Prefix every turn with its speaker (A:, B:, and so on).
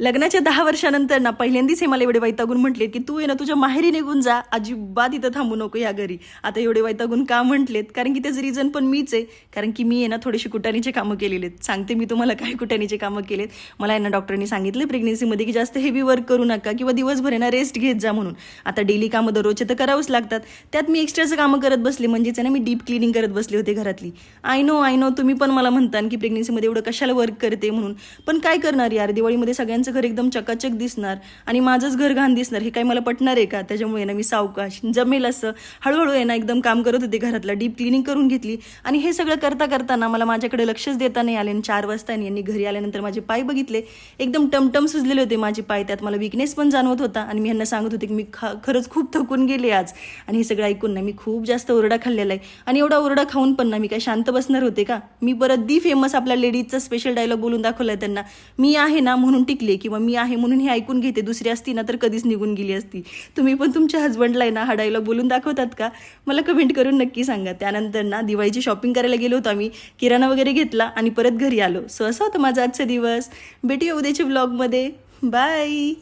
A: लग्नाच्या दहा वर्षानंतर ना पहिल्यांदाच हे मला एवढे वैतागून म्हटलेत की तू आहे ना तुझ्या माहेरी निघून जा. अजिबात इथं थांबू नको या घरी. आता एवढे वैतागून का म्हटलेत? कारण की त्याचं रिझन पण मीच आहे. कारण की मी आहे ना थोडीशी कुटाणीचे कामं केलेले आहेत सांगते मी तुम्हाला काय कुटाणीचे कामं केलेत. मला यांना ना डॉक्टरनी सांगितले प्रेग्नेन्सीमध्ये की जास्त हेवी वर्क करू नका किंवा दिवसभर आहे ना रेस्ट घेत जा म्हणून. आता डेली कामं दररोजचे तर करावंच लागतात. त्यात मी एक्स्ट्राचं कामं करत बसले. म्हणजेच आहे ना मी डीप क्लिनिंग करत बसले होते घरातली. आय नो आय नो तुम्ही पण मला म्हणता की प्रेग्नेन्सीमध्ये एवढं कशाला वर्क करते म्हणून. पण काय करणार यार? दिवाळीमध्ये सगळ्यांचं घर एकदम चकाचक दिसणार आणि माझंच घर घाण दिसणार हे काही मला पटणार आहे का? त्याच्यामुळे ना मी सावकाश जमेल असं. हळूहळू आहे ना एकदम काम करत होते घरातला डीप क्लिनिंग करून घेतली. आणि हे सगळं करता करताना मला माझ्याकडे लक्षच देता नाही आले आणि चार वाजता यांनी घरी आल्यानंतर माझे पाय बघितले. एकदम टमटम सुजलेले होते माझे पाय त्यात मला विकनेस पण जाणवत होता आणि मी यांना सांगत होते की मी खा खरंच खूप थकून गेले आज. आणि हे सगळं ऐकून ना मी खूप जास्त ओरडा खाल्लेला आहे. आणि एवढा ओरडा खाऊन पण ना मी काय शांत बसणार होते का? मी परत दी फेमस आपल्या लेडीजचा स्पेशल डायलॉग बोलून दाखवलाय त्यांना. मी आहे ना म्हणून टिकले. किंवा मी आहे म्हणून हे ऐकून घेते दुसरी असती ना तर कधीच निघून गेली असती. तुम्ही पण तुमच्या हजबंडला आहे ना हा डायलॉग बोलून दाखवतात का? मला कमेंट करून नक्की सांगा. त्यानंतर ना दिवाळीची शॉपिंग करायला गेलो होतो आम्ही किराणा वगैरे घेतला आणि परत घरी आलो. सो असा होता माझा आजचा दिवस. भेटूया उद्याच्या ब्लॉगमध्ये बाय